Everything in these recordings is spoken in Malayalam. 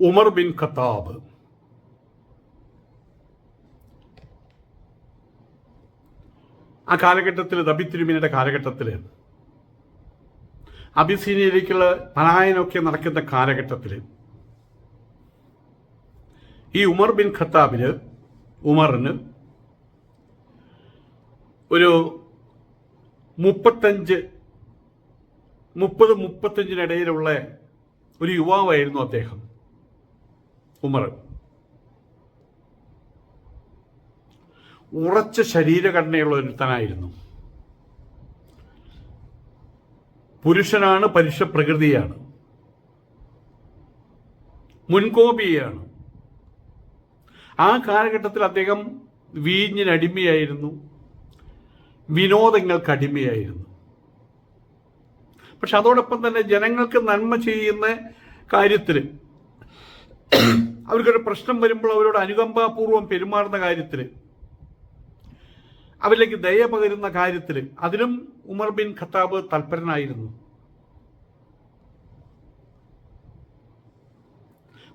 Umar bin Khattab. ആ കാലഘട്ടത്തിൽ ദബിത്തിരുമിനിയുടെ കാലഘട്ടത്തിൽ അബിസീനിയയിലേക്കുള്ള പലായനമൊക്കെ നടക്കുന്ന കാലഘട്ടത്തിൽ ഈ ഉമർ ബിൻ ഖത്താബിന് ഉമറിന് ഒരു മുപ്പത്തഞ്ച് മുപ്പത് മുപ്പത്തഞ്ചിനിടയിലുള്ള ഒരു യുവാവായിരുന്നു അദ്ദേഹം. ഉമർ. ഉറച്ച ശരീരഘടനയുള്ള ഒരുത്തനായിരുന്നു പുരുഷനാണ് പരുഷ പ്രകൃതിയാണ് മുൻകോപിയാണ്. ആ കാലഘട്ടത്തിൽ അദ്ദേഹം വീഞ്ഞിനടിമയായിരുന്നു. വിനോദങ്ങൾക്ക് അടിമയായിരുന്നു പക്ഷെ അതോടൊപ്പം തന്നെ ജനങ്ങൾക്ക് നന്മ ചെയ്യുന്ന കാര്യത്തിൽ അവർക്കൊരു പ്രശ്നം വരുമ്പോൾ അവരോട് അനുകമ്പാപൂർവം പെരുമാറുന്ന കാര്യത്തിൽ അവരിലേക്ക് ദയ പകരുന്ന കാര്യത്തിൽ അതിലും ഉമർ ബിൻ ഖത്താബ് തൽപരനായിരുന്നു.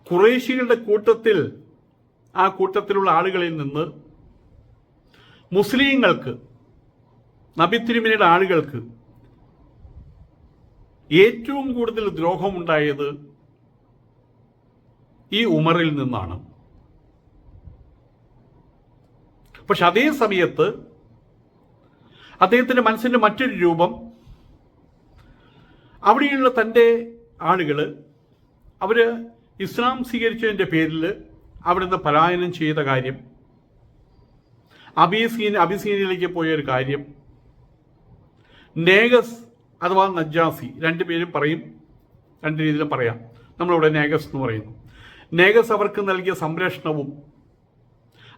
കുറേശികളുടെ കൂട്ടത്തിൽ ആ കൂട്ടത്തിലുള്ള ആളുകളിൽ നിന്ന് മുസ്ലിങ്ങൾക്ക് നബിത്തിരുമിനിയുടെ ആളുകൾക്ക് ഏറ്റവും കൂടുതൽ ദ്രോഹമുണ്ടായത് ഈ ഉമറിൽ നിന്നാണ്. പക്ഷെ അതേ സമയത്ത് അദ്ദേഹത്തിന്റെ മനസ്സിന്റെ മറ്റൊരു രൂപം അവിടെയുള്ള തന്റെ ആളുകൾ അവർ ഇസ്ലാം സ്വീകരിച്ചതിന്റെ പേരിൽ അവിടുന്ന് പലായനം ചെയ്ത കാര്യം അബീസീൻ അബിസീനിലേക്ക് പോയ ഒരു കാര്യം നേഗസ് അഥവാ നജാസി രണ്ടുപേരും പറയും രണ്ട് രീതിയിൽ പറയാം. നമ്മളിവിടെ നേഗസ് എന്ന് പറയുന്നു. നേഗസ് അവർക്ക് നൽകിയ സംരക്ഷണവും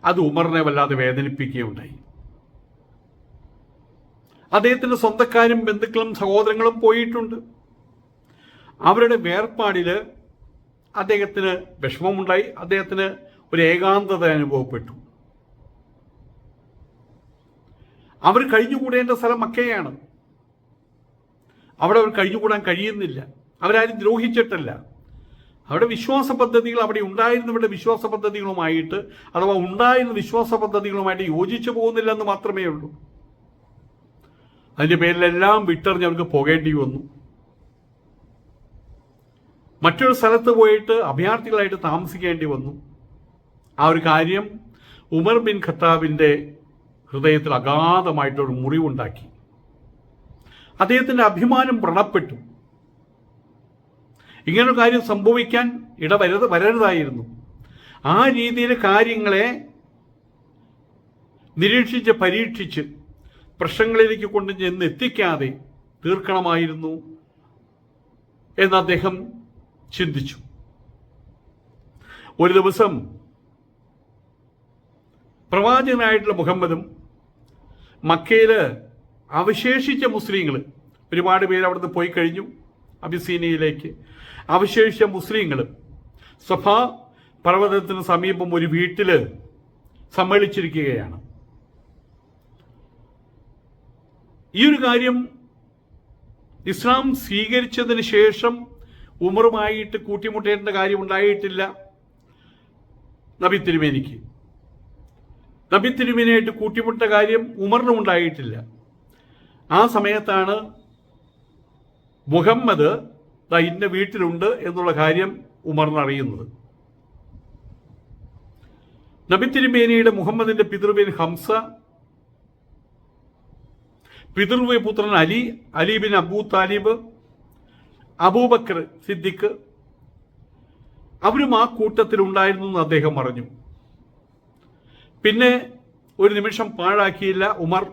അത് ഉമറിനെ വല്ലാതെ വേദനിപ്പിക്കുകയുണ്ടായി. അദ്ദേഹത്തിന്റെ സ്വന്തക്കാരും ബന്ധുക്കളും സഹോദരങ്ങളും പോയിട്ടുണ്ട്. അവരുടെ വേർപാടിൽ അദ്ദേഹത്തിന് വിഷമമുണ്ടായി. അദ്ദേഹത്തിന് ഒരു ഏകാന്തത അനുഭവപ്പെട്ടു. അവർ കഴിഞ്ഞുകൂടേണ്ട സ്ഥലം മക്കയാണ്. അവിടെ അവർ കഴിഞ്ഞുകൂടാൻ കഴിയുന്നില്ല. അവരാരും ദ്രോഹിച്ചിട്ടല്ല. അവിടെ വിശ്വാസ പദ്ധതികൾ അവിടെ ഉണ്ടായിരുന്നവരുടെ വിശ്വാസ പദ്ധതികളുമായിട്ട് അഥവാ ഉണ്ടായിരുന്ന വിശ്വാസ പദ്ധതികളുമായിട്ട് യോജിച്ചു പോകുന്നില്ലെന്ന് മാത്രമേ ഉള്ളൂ. അതിന്റെ പേരിലെല്ലാം വിട്ടെറിഞ്ഞ് അവർക്ക് പോകേണ്ടി വന്നു. മറ്റൊരു സ്ഥലത്ത് പോയിട്ട് അഭയാർത്ഥികളായിട്ട് താമസിക്കേണ്ടി വന്നു. ആ ഒരു കാര്യം ഉമർ ബിൻ ഖത്താബിന്റെ ഹൃദയത്തിൽ അഗാധമായിട്ടൊരു മുറിവുണ്ടാക്കി. അദ്ദേഹത്തിന്റെ അഭിമാനം വ്രണപ്പെട്ടു. ഇങ്ങനൊരു കാര്യം സംഭവിക്കാൻ ഇടവരത് വരരുതായിരുന്നു. ആ രീതിയിൽ കാര്യങ്ങളെ നിരീക്ഷിച്ച് പരീക്ഷിച്ച് പ്രശ്നങ്ങളിലേക്ക് കൊണ്ട് ചെന്ന് എത്തിക്കാതെ തീർക്കണമായിരുന്നു എന്ന് അദ്ദേഹം ചിന്തിച്ചു. ഒരു ദിവസം പ്രവാചകനായിട്ടുള്ള മുഹമ്മദും മക്കയിൽ അവശേഷിച്ച മുസ്ലിങ്ങൾ ഒരുപാട് പേര് അവിടുന്ന് പോയി കഴിഞ്ഞു. അബിസീനിയയിലേക്ക് അവശേഷിച്ച മുസ്ലിങ്ങൾ സഫ പർവതത്തിന് സമീപം ഒരു വീട്ടിൽ സമ്മേളിച്ചിരിക്കുകയാണ്. ഈ ഒരു കാര്യം ഇസ്ലാം സ്വീകരിച്ചതിന് ശേഷം ഉമറുമായിട്ട് കൂട്ടിമുട്ടേണ്ട കാര്യം ഉണ്ടായിട്ടില്ല നബി തിരുമേനിക്ക്. നബി തിരുമേനിയായിട്ട് കൂട്ടിമുട്ട കാര്യം ഉമറിനും ഉണ്ടായിട്ടില്ല ആ സമയത്താണ് മുഹമ്മദ് ദാ ഇന്ന വീട്ടിലുണ്ട് എന്നുള്ള കാര്യം ഉമർന്നറിയുന്നത് നബി തിരുമേനിയുടെ മുഹമ്മദിന്റെ പിതൃവ്യൻ ഹംസ പിതൃവ്യ പുത്രൻ Ali Ali bin Abu Talib Abu Bakr Siddiq അവരും ആ കൂട്ടത്തിൽ ഉണ്ടായിരുന്നു എന്ന് അദ്ദേഹം അറിഞ്ഞു. പിന്നെ ഒരു നിമിഷം പാഴാക്കിയില്ല ഉമർ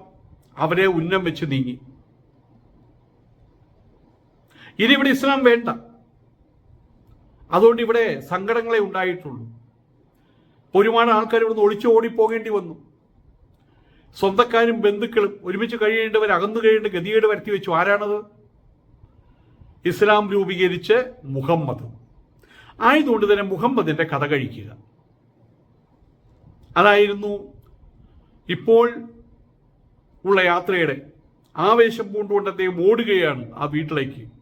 അവരെ ഉന്നം വെച്ച് നീങ്ങി. ഇനി ഇവിടെ ഇസ്ലാം വേണ്ട. അതുകൊണ്ട് ഇവിടെ സങ്കടങ്ങളെ ഉണ്ടായിട്ടുള്ളൂ. ഒരുപാട് ആൾക്കാർ ഇവിടുന്ന് ഒളിച്ചു ഓടിപ്പോകേണ്ടി വന്നു. സ്വന്തക്കാരും ബന്ധുക്കളും ഒരുമിച്ച് കഴിയേണ്ടവർ അകന്നു കഴിയേണ്ട ഗതികേട് വരുത്തി വെച്ചു. ആരാണത്? ഇസ്ലാം രൂപീകരിച്ച് മുഹമ്മദ്. ആയതുകൊണ്ട് തന്നെ മുഹമ്മദിന്റെ കഥ കഴിക്കുക. അതായിരുന്നു ഇപ്പോൾ ഉള്ള യാത്രയുടെ ആവേശം പൂണ്ടുകൊണ്ട് അദ്ദേഹം ഓടുകയാണ് ആ വീട്ടിലേക്ക്.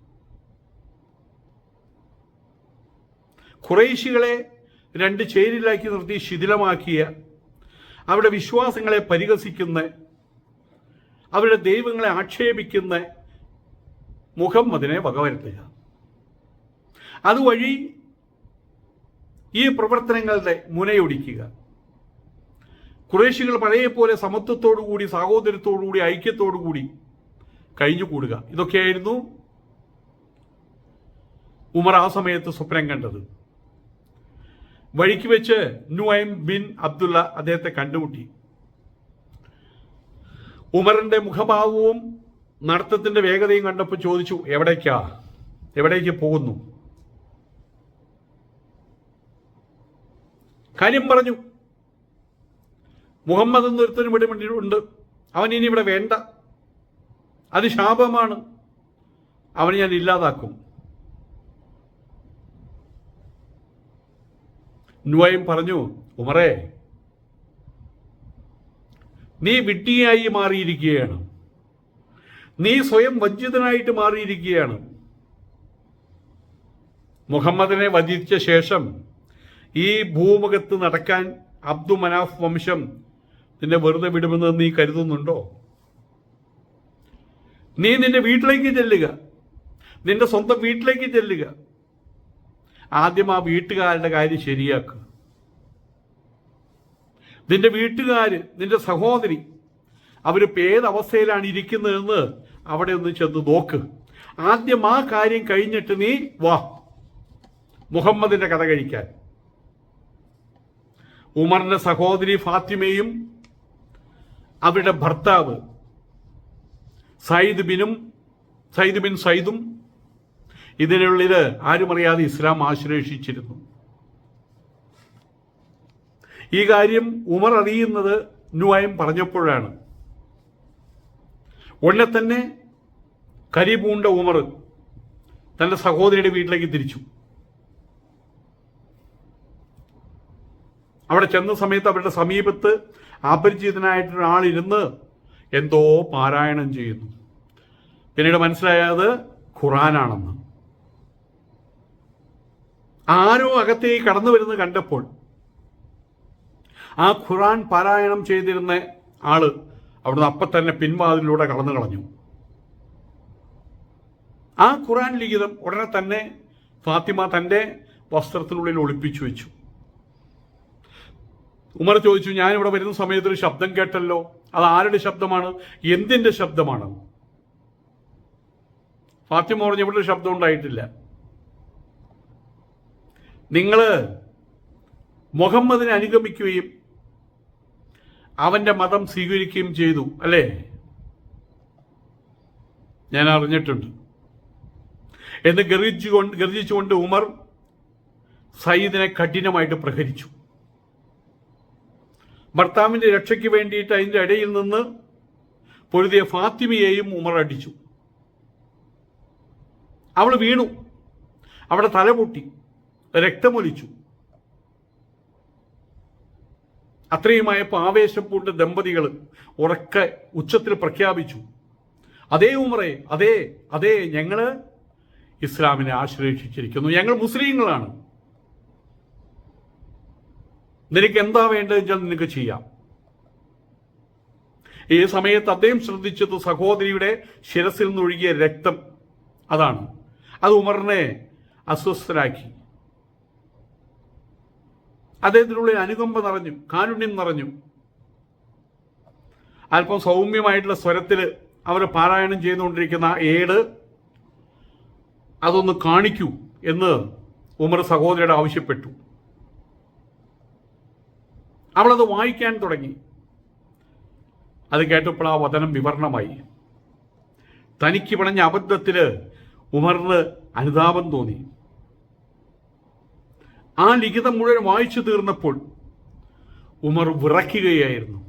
കുറേശികളെ രണ്ട് ചേരിലാക്കി നിർത്തി ശിഥിലമാക്കിയ അവരുടെ വിശ്വാസങ്ങളെ പരിഹസിക്കുന്ന അവരുടെ ദൈവങ്ങളെ ആക്ഷേപിക്കുന്ന മുഹമ്മദിനെ വകവരുത്തുക. അതുവഴി ഈ പ്രവർത്തനങ്ങളുടെ മുനയൊടിക്കുക. കുറേശികൾ പഴയ പോലെ സമത്വത്തോടുകൂടി സഹോദരത്തോടുകൂടി ഐക്യത്തോടുകൂടി കഴിഞ്ഞുകൂടുക. ഇതൊക്കെയായിരുന്നു ഉമർ ആ സമയത്ത് സ്വപ്നം കണ്ടത്. വഴിക്ക് വെച്ച് നുഐം ബിൻ അബ്ദുള്ള അദ്ദേഹത്തെ കണ്ടുമുട്ടി. ഉമറിന്റെ മുഖഭാവവും നടത്തത്തിന്റെ വേഗതയും കണ്ടപ്പോൾ ചോദിച്ചു എവിടേക്കാ? എവിടേക്ക് പോകുന്നു? കാര്യം പറഞ്ഞു. മുഹമ്മദ് എന്നൊരുത്തനും ഇവിടെ അവൻ ഇനി ഇവിടെ വേണ്ട. അത് ശാപമാണ്. അവനെ ഞാൻ ഇല്ലാതാക്കും. നുവയും പറഞ്ഞു ഉമറേ നീ വിഡ്ഢിയായി മാറിയിരിക്കുകയാണ്. നീ സ്വയം വഞ്ചിതനായിട്ട് മാറിയിരിക്കുകയാണ്. മുഹമ്മദിനെ വധിച്ച ശേഷം ഈ ഭൂമുഖത്ത് നടക്കാൻ അബ്ദു മനാഫ് വംശം നിന്നെ വെറുതെ വിടുമെന്ന് നീ കരുതുന്നുണ്ടോ? നീ നിന്റെ വീട്ടിലേക്ക് ചെല്ലുക. നിന്റെ സ്വന്തം വീട്ടിലേക്ക് ചെല്ലുക. ആദ്യം ആ വീട്ടുകാരുടെ കാര്യം ശരിയാക്കുക നിന്റെ വീട്ടുകാര് നിന്റെ സഹോദരി അവരിപ്പോൾ ഏതവസ്ഥയിലാണ് ഇരിക്കുന്നതെന്ന് അവിടെ ഒന്ന് ചെന്ന് നോക്ക്. ആദ്യം ആ കാര്യം കഴിഞ്ഞിട്ട് നീ വാ. മുഹമ്മദിന്റെ കഥ കഴിക്കാൻ. ഉമറിന്റെ സഹോദരി ഫാത്തിമയും അവരുടെ ഭർത്താവ് സയ്ദ് ബിനും സയ്ദ് ബിൻ സയ്യിദും ഇതിനുള്ളിൽ ആരും അറിയാതെ ഇസ്ലാം ആശ്ലേഷിച്ചിരുന്നു ഈ കാര്യം ഉമർ അറിയുന്നത് നുവായും പറഞ്ഞപ്പോഴാണ്. ഉടനെ തന്നെ കരിപൂണ്ട ഉമർ തന്റെ സഹോദരിയുടെ വീട്ടിലേക്ക് തിരിച്ചു. അവിടെ ചെന്ന സമയത്ത് അവരുടെ സമീപത്ത് അപരിചിതനായിട്ടൊരാളിരുന്ന് എന്തോ പാരായണം ചെയ്യുന്നു. പിന്നീട് മനസ്സിലായത് ഖുറാനാണെന്ന്. ആരോ അകത്തേക്ക് കടന്നു വരുന്നത് കണ്ടപ്പോൾ ആ ഖുറാൻ പാരായണം ചെയ്തിരുന്ന ആൾ അവിടുന്ന് അപ്പം തന്നെ പിൻവാതിലൂടെ കടന്നു കളഞ്ഞു. ആ ഖുറാൻ ലിഖിതം ഉടനെ തന്നെ ഫാത്തിമ തന്റെ വസ്ത്രത്തിനുള്ളിൽ ഒളിപ്പിച്ചു വെച്ചു. ഉമർ ചോദിച്ചു ഞാൻ ഇവിടെ വരുന്ന സമയത്ത് ഒരു ശബ്ദം കേട്ടല്ലോ. അത് ആരുടെ ശബ്ദമാണ്? എന്തിന്റെ ശബ്ദമാണ്? ഫാത്തിമ പറഞ്ഞു ഇവിടെ ഒരു ശബ്ദം ഉണ്ടായിട്ടില്ല. നിങ്ങൾ മുഹമ്മദിനെ അനുഗമിക്കുകയും അവന്റെ മതം സ്വീകരിക്കുകയും ചെയ്തു അല്ലേ? ഞാൻ അറിഞ്ഞിട്ടുണ്ട്. എന്ന് ഗർജിച്ചുകൊണ്ട് ഗർജിച്ചുകൊണ്ട് ഉമർ സയ്യിദിനെ കഠിനമായിട്ട് പ്രഹരിച്ചു. ഭർത്താവിന്റെ രക്ഷയ്ക്ക് വേണ്ടിയിട്ട് അതിന്റെ ഇടയിൽ നിന്ന് പൊരുതിയ ഫാത്തിമയെയും ഉമർ അടിച്ചു. അവൾ വീണു. അവിടെ തല പൊട്ടി രക്തമൊലിച്ചു. അത്രയുമായപ്പോൾ ആവേശപ്പൂണ്ട ദമ്പതികൾ ഉറക്കെ ഉച്ചത്തിൽ പ്രഖ്യാപിച്ചു. അതേ ഉമറെ അതേ അതേ ഞങ്ങൾ ഇസ്ലാമിനെ ആശ്രയിച്ചിരിക്കുന്നു. ഞങ്ങൾ മുസ്ലിങ്ങളാണ്. നിനക്ക് എന്താ വേണ്ടതെന്ന് നിനക്ക് ചെയ്യാം. ഈ സമയത്ത് അദ്ദേഹം ശ്രദ്ധിച്ചത് സഹോദരിയുടെ ശിരസിൽ നിന്നൊഴുകിയ രക്തം അതാണ്. അത് ഉമറിനെ അസ്വസ്ഥരാക്കി. അദ്ദേഹത്തിനുള്ളിൽ അനുകമ്പ നിറഞ്ഞു കാരുണ്യം നിറഞ്ഞു. അല്പം സൗമ്യമായിട്ടുള്ള സ്വരത്തിൽ അവർ പാരായണം ചെയ്തുകൊണ്ടിരിക്കുന്ന ഏട് അതൊന്ന് കാണിക്കൂ എന്ന് ഉമർ സഹോദരിയുടെ ആവശ്യപ്പെട്ടു. അവളത് വായിക്കാൻ തുടങ്ങി. അത് കേട്ടപ്പോൾ ആ വചനം വിവരണമായി. തനിക്ക് പിണഞ്ഞ അബദ്ധത്തിൽ ഉമറിന് അനുതാപം തോന്നി. ആ ലിഖിതം മുഴുവൻ വായിച്ചു തീർന്നപ്പോൾ ഉമർ വിറയ്ക്കുകയായിരുന്നു.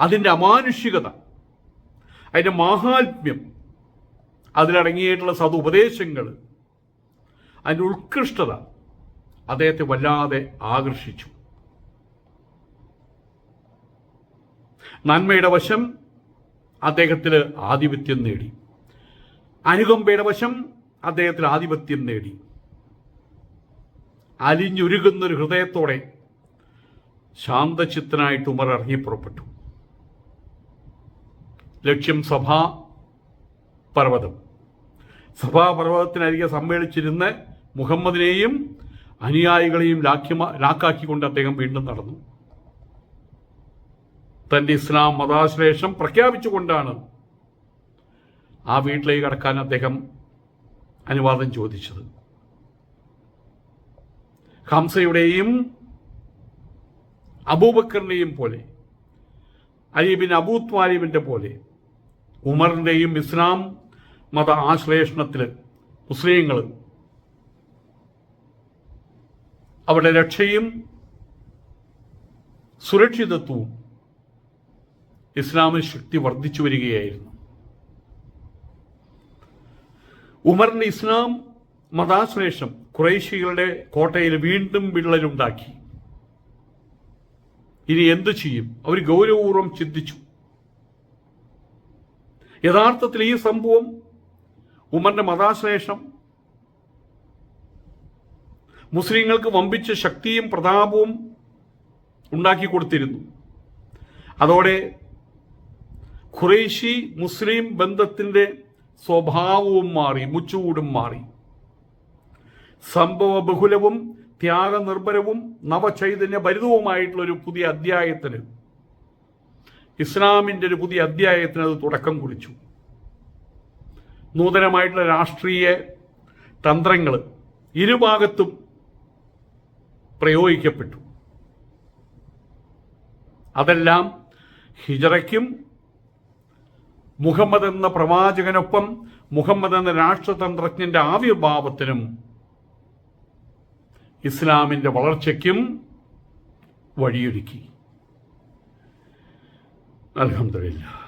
അതിന്റെ അമാനുഷികത അതിന്റെ മാഹാത്മ്യം അതിലടങ്ങിയിട്ടുള്ള സതുപദേശങ്ങൾ അതിന്റെ ഉത്കൃഷ്ടത അദ്ദേഹത്തെ വല്ലാതെ ആകർഷിച്ചു. നന്മയുടെ വശം അദ്ദേഹത്തിൽ ആധിപത്യം നേടി. അനുകമ്പയുടെ വശം അദ്ദേഹത്തിൽ ആധിപത്യം നേടി. അലിഞ്ഞുരുകുന്നൊരു ഹൃദയത്തോടെ ശാന്തചിത്തനായിട്ട് ഉമർ ഇറങ്ങിപ്പുറപ്പെട്ടു ലക്ഷ്യം സഭാ പർവതം. സഭാപർവതത്തിനരികെ സമ്മേളിച്ചിരുന്ന് മുഹമ്മദിനെയും അനുയായികളെയും ലാഖ്യമ ലാക്കാക്കിക്കൊണ്ട് അദ്ദേഹം വീണ്ടും നടന്നു. തന്റെ ഇസ്ലാം മതാശ്ലേഷം പ്രഖ്യാപിച്ചുകൊണ്ടാണ് ആ വീട്ടിലേക്ക് കടക്കാൻ അദ്ദേഹം അനുവാദം ചോദിച്ചത്. ഹംസയുടെയും അബൂബക്കറിനെയും പോലെ അലീബിൻ അബൂ ത്വാലിബിന്റെ പോലെ ഉമറിന്റെയും ഇസ്ലാം മത ആശ്ലേഷണത്തിൽ മുസ്ലിങ്ങൾ അവരുടെ രക്ഷയും സുരക്ഷിതത്വവും ഇസ്ലാമിന് ശക്തി വർദ്ധിച്ചു വരികയായിരുന്നു. ഉമറിന്റെ ഇസ്ലാം മതാശ്ലേഷം കുറേശികളുടെ കോട്ടയിൽ വീണ്ടും വിള്ളലുണ്ടാക്കി. ഇനി എന്തു ചെയ്യും? അവർ ഗൗരവപൂർവം ചിന്തിച്ചു. യഥാർത്ഥത്തിൽ ഈ സംഭവം ഉമറിന്റെ മതാശ്ലേഷം മുസ്ലിങ്ങൾക്ക് വമ്പിച്ച ശക്തിയും പ്രതാപവും ഉണ്ടാക്കി കൊടുത്തിരുന്നു. അതോടെ ഖുറൈശി മുസ്ലിം ബന്ധത്തിന്റെ സ്വഭാവവും മാറി മുച്ചൂടും മാറി. സംഭവ ബഹുലവും ത്യാഗനിർഭരവും നവചൈതന്യ ഭരിതവുമായിട്ടുള്ള ഒരു പുതിയ അധ്യായത്തിന് ഇസ്ലാമിന്റെ ഒരു പുതിയ അധ്യായത്തിന് അത് തുടക്കം കുറിച്ചു. നൂതനമായിട്ടുള്ള രാഷ്ട്രീയ തന്ത്രങ്ങൾ ഇരുഭാഗത്തും പ്രയോഗിക്കപ്പെട്ടു. അതെല്ലാം ഹിജറയ്ക്കും മുഹമ്മദ് എന്ന പ്രവാചകനൊപ്പം മുഹമ്മദ് എന്ന രാഷ്ട്രതന്ത്രജ്ഞന്റെ ആവിർഭാവത്തിനും ഇസ്ലാമിന്റെ വളർച്ചയ്ക്കും വഴിയൊരുക്കി. അലഹമില്ല